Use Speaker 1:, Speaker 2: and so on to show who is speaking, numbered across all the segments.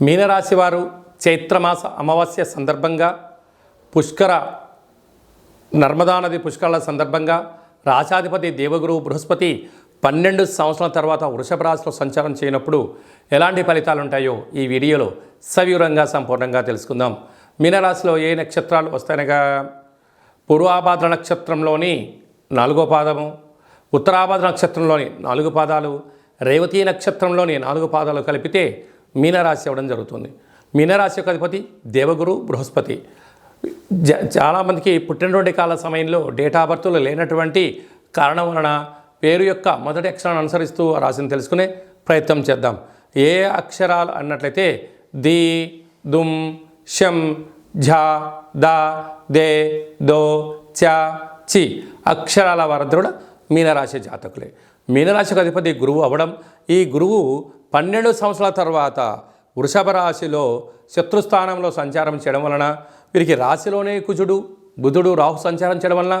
Speaker 1: మీనరాశి వారు చైత్రమాస అమావాస్య సందర్భంగా పుష్కర నర్మదా నది పుష్కరాల సందర్భంగా రాశాధిపతి దేవగురువు బృహస్పతి పన్నెండు సంవత్సరాల తర్వాత వృషభ రాశిలో సంచారం చేయనప్పుడు ఎలాంటి ఫలితాలు ఉంటాయో ఈ వీడియోలో సవివరంగా సంపూర్ణంగా తెలుసుకుందాం. మీనరాశిలో ఏ నక్షత్రాలు వస్తాయనగా పూర్వాభాద్ర నక్షత్రంలోని నాలుగో పాదము ఉత్తరాభాద్ర నక్షత్రంలోని నాలుగు పాదాలు రేవతి నక్షత్రంలోని నాలుగు పాదాలు కలిపితే మీనరాశి అవ్వడం జరుగుతుంది. మీనరాశి యొక్క అధిపతి దేవగురు బృహస్పతి. జ చాలామందికి పుట్టినటువంటి కాల సమయంలో డేటా బర్త్లు లేనటువంటి కారణం వలన పేరు యొక్క మొదటి అక్షరాన్ని అనుసరిస్తూ ఆ రాశిని తెలుసుకునే ప్రయత్నం చేద్దాం. ఏ అక్షరాలు అన్నట్లయితే ది దుమ్ షం ఝ ద దే దో చ చి అక్షరాల వారందరూ కూడా మీనరాశి జాతకులే. మీనరాశికి అధిపతి గురువు అవ్వడం ఈ గురువు పన్నెండు సంవత్సరాల తర్వాత వృషభ రాశిలో శత్రుస్థానంలో సంచారం చేయడం వలన వీరికి రాశిలోనే కుజుడు బుధుడు రాహు సంచారం చేయడం వలన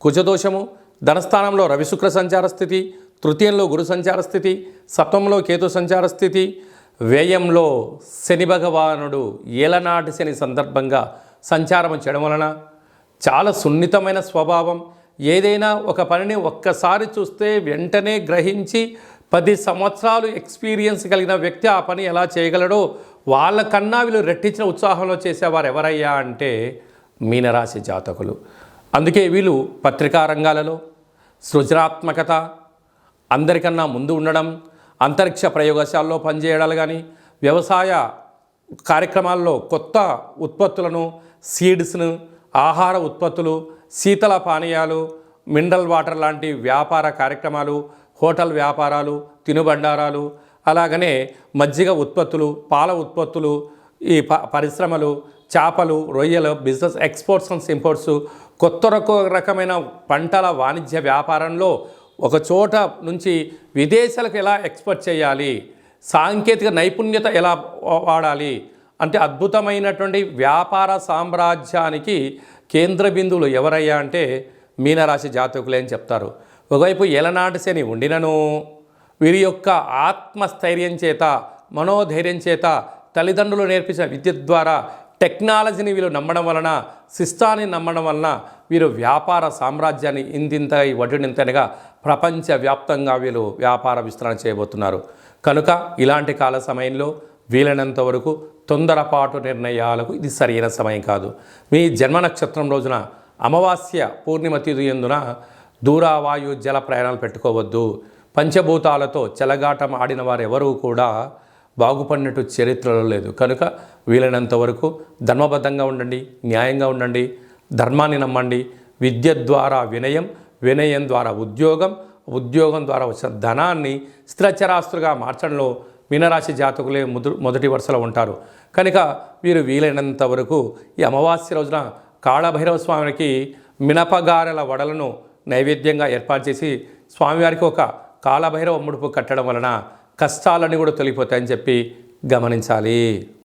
Speaker 1: కుజదోషము ధనస్థానంలో రవిశుక్ర సంచార స్థితి తృతీయంలో గురు సంచార స్థితి సప్తంలో కేతు సంచార స్థితి వ్యయంలో శని భగవానుడు ఏలనాటి శని సందర్భంగా సంచారం చేయడం వలన చాలా సున్నితమైన స్వభావం. ఏదైనా ఒక పనిని ఒక్కసారి చూస్తే వెంటనే గ్రహించి పది సంవత్సరాలు ఎక్స్పీరియన్స్ కలిగిన వ్యక్తి ఆ పని ఎలా చేయగలడో వాళ్ళకన్నా వీళ్ళు రెట్టించిన ఉత్సాహంలో చేసేవారు ఎవరయ్యా అంటే మీనరాశి జాతకులు. అందుకే వీళ్ళు పత్రికా రంగాలలో సృజనాత్మకత అందరికన్నా ముందు ఉండడం అంతరిక్ష ప్రయోగశాలలో పనిచేయడాలు కానీ వ్యవసాయ కార్యక్రమాల్లో కొత్త ఉత్పత్తులను సీడ్స్ను ఆహార ఉత్పత్తులు శీతల పానీయాలు మినరల్ వాటర్ లాంటి వ్యాపార కార్యక్రమాలు హోటల్ వ్యాపారాలు తినుబండారాలు అలాగనే మజ్జిగ ఉత్పత్తులు పాల ఉత్పత్తులు ఈ ప పరిశ్రమలు చేపలు రొయ్యలు బిజినెస్ ఎక్స్పోర్ట్స్ అండ్ ఇంపోర్ట్స్ కొత్త రకమైన పంటల వాణిజ్య వ్యాపారంలో ఒక చోట నుంచి విదేశాలకు ఎలా ఎక్స్పోర్ట్ చేయాలి సాంకేతిక నైపుణ్యత ఎలా వాడాలి అంటే అద్భుతమైనటువంటి వ్యాపార సామ్రాజ్యానికి కేంద్ర బిందువులు ఎవరయ్యా అంటే మీనరాశి జాతకులే అని చెప్తారు. ఒకవైపు ఎలనాటి శని ఉండినను వీరి యొక్క ఆత్మస్థైర్యం చేత మనోధైర్యం చేత తల్లిదండ్రులు నేర్పించిన విద్య ద్వారా టెక్నాలజీని వీళ్ళు నమ్మడం వలన శిస్తాన్ని నమ్మడం వలన వీరు వ్యాపార సామ్రాజ్యాన్ని ఇంతింత వడ్డినింతనగా ప్రపంచవ్యాప్తంగా వీళ్ళు వ్యాపార విస్తరణ చేయబోతున్నారు. కనుక ఇలాంటి కాల సమయంలో వీలైనంత వరకు తొందరపాటు నిర్ణయాలకు ఇది సరైన సమయం కాదు. మీ జన్మ నక్షత్రం రోజున అమావాస్య పూర్ణిమ తిథి ఎందున దూరావాయు జల ప్రయాణాలు పెట్టుకోవద్దు. పంచభూతాలతో చెలగాటం ఆడిన వారెవరూ కూడా బాగుపడినట్టు చరిత్రలో లేదు. కనుక వీలైనంత వరకు ధర్మబద్ధంగా ఉండండి న్యాయంగా ఉండండి ధర్మాన్ని నమ్మండి. విద్య ద్వారా వినయం వినయం ద్వారా ఉద్యోగం ఉద్యోగం ద్వారా వచ్చిన ధనాన్ని స్థిరచరాస్తులుగా మార్చడంలో మీనరాశి జాతకులే ముదు మొదటి వరుసలో ఉంటారు. కనుక వీరు వీలైనంత వరకు ఈ అమావాస్య రోజున కాళభైరవ స్వామికి మినపగారెల వడలను నైవేద్యంగా ఏర్పాటు చేసి స్వామివారికి ఒక కాలభైరవ ముడుపు కట్టడం వలన కష్టాలన్నీ కూడా తొలగిపోతాయని చెప్పి గమనించాలి.